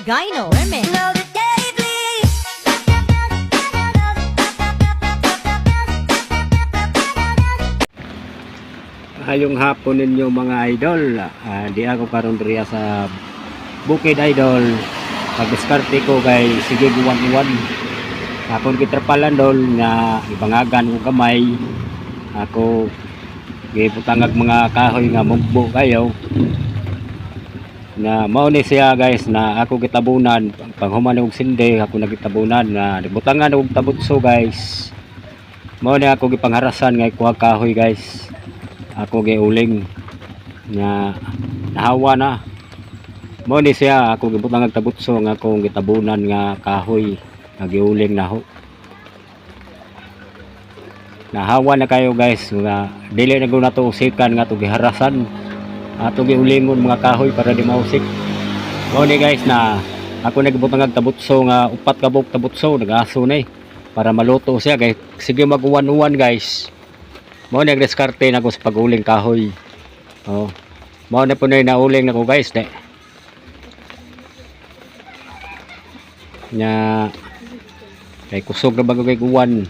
Gyno Remix. Ayong hapon ninyo mga idol. Ah, di ako karon diriya sa Bukid Idol. Pag-diskarte ko kay sige buwan uwan. Hapon kitrapalan dol nga ibangagan ko kamay. Ako gibutangag mga kahoy nga mugbo kayo. Na mao siya guys na ako gitabunan. Pag human og ako nagitabunan na butangan og tabutso guys. Mao ni ako gipangharasan nga kuha kahoy guys. Ako giuling nga nahawa na. Ni siya ako gibutang nagtabutso nga akong gitabunan nga kahoy nga giuling na ho. Nahawa na kayo guys nga dili na gud nato usikan nga to giharasan ato giulingon mga kahoy para di mausik mo ni guys na ako nagibutang nagtabutso nga upat ka buok tabutso nagaso na eh para maluto siya guys sige mag-uwan-uwan guys Mao na diskarte na ko sa paguling kahoy. Oh. Mao na po na nauling na ko guys, de. Nya kay kusog na bago kay kuwan.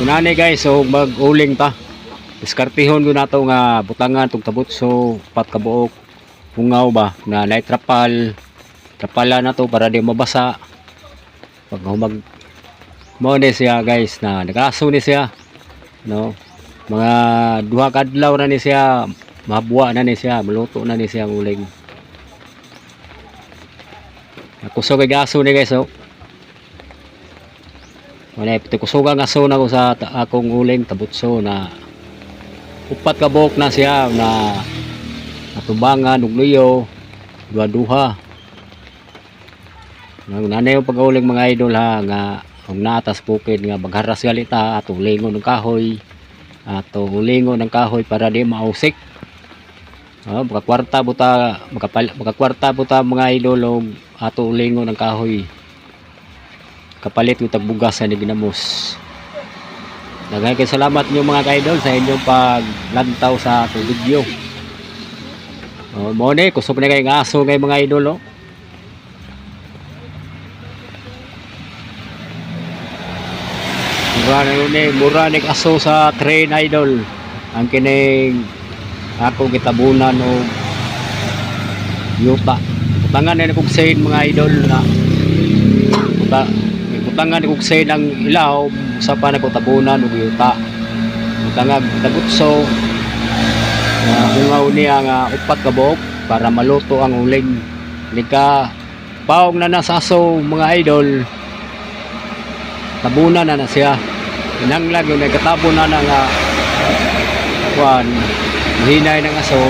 Kunani guys, so mag-uling ta. Diskartihon ko na to nga butangan tug tabutso, pat ka buok. Hungaw ba na naitrapal. Trapala na to para di mabasa. Pag humag mo ni siya guys na nagaso ni siya no mga duha ka adlaw na ni siya mabuwa na ni siya maluto na ni siya uling kusog kay gaso ni guys oh wala pito kusog ang aso na ko sa akong uling tabutso na upat ka buhok na siya na natubangan ug luyo duha duha. Nanay yung pag-uling mga idol ha nga ang natas bukid nga magharas galita atong lingon ng kahoy atong lingon ng kahoy para di mausik. Oh, makakwarta buta makapal, makakwarta buta mga idol og atong lingon ng kahoy. Kapalit yung tagbugas sa ginamos Kay salamat niyo mga ka-idol sa inyong paglantaw sa atong video. Oh, mo ni kusog na kay aso kay mga idol oh. Mura na yun eh, mura ni aso sa train idol. Ang kining ako kitabunan o yuta. Butangan na kong sayin mga idol na buta, butangan na kong sayin ang ilaw sa pa ko tabunan o yuta. Butangan tagutso na hungaw niya nga upat ka para maluto ang uling. Nika paong na nasaso mga idol. Tabunan na na siya. Inanglag yung nagkatabo na na nga. Kuan hinay ng aso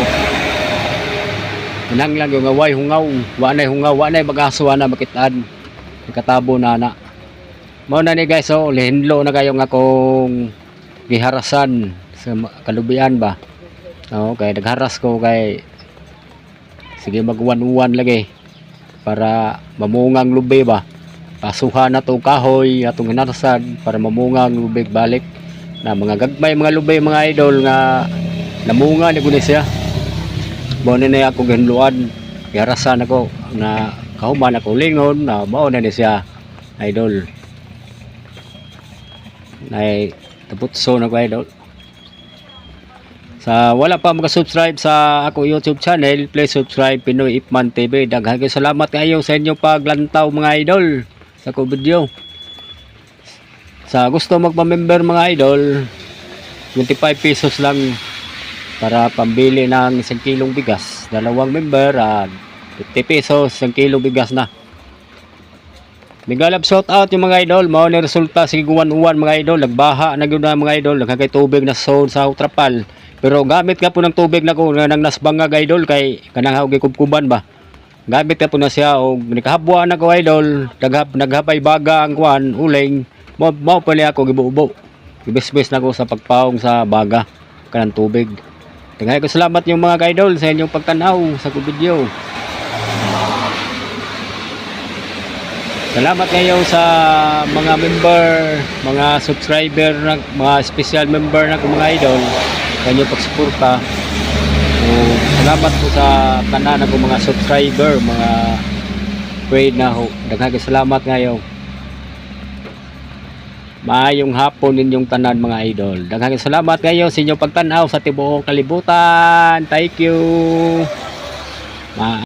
inanglag yung away hungaw? Wanay hungaw wanay magaso na makitaan. Nagkatabo na na mao na ni guys so lihinlo na kayo nga kung giharasan sa kalubian ba? Oo, kay nagharas ko kay sige magwan-uwan lagi para mamungang lubi ba? Pasuhan na to kahoy atong hinarsan para mamungang lubig balik na mga gagmay mga lubay mga idol nga namunga ni guni siya na niya ako ginluan giharasan ako na kahuman ako lingon na mao na ni siya idol na taputso na ko idol sa wala pa mga-subscribe sa ako YouTube channel, please subscribe Pinoy Ipman TV. Daghang salamat kayo sa inyong paglantaw mga idol sa ko video. Sa gusto magpa-member mga idol, 25 pesos lang para pambili ng isang kilong bigas. Dalawang member, ah, 50 pesos, isang kilong bigas na. Migalab shout out yung mga idol, mao ni resulta sige uwan-uwan mga idol, nagbaha na gyud mga idol, nagkakay tubig na zone sa Utrapal. Pero gamit ka po ng tubig na ko nga nang nasbangag idol kay kanang hawgi kubkuban ba. Gamit ka po na siya og nikahabwa na ko idol, naghap naghapay baga ang kuan uling. Mo mo pa niya ako gibubo. Gibes-bes na ko sa pagpaong sa baga kanang tubig. Tingay ko salamat yung mga idol sa inyong pagtanaw sa video. Salamat kayo sa mga member, mga subscriber, mga special member ko mga idol. Kanyo pagsuporta. So, Salamat po sa tanan ng mga subscriber, mga pray na ho. Daghang salamat ngayon. Maayong hapon ninyong tanan mga idol. Daghang salamat ngayon sa inyong pagtanaw sa tibuok kalibutan. Thank you. Ma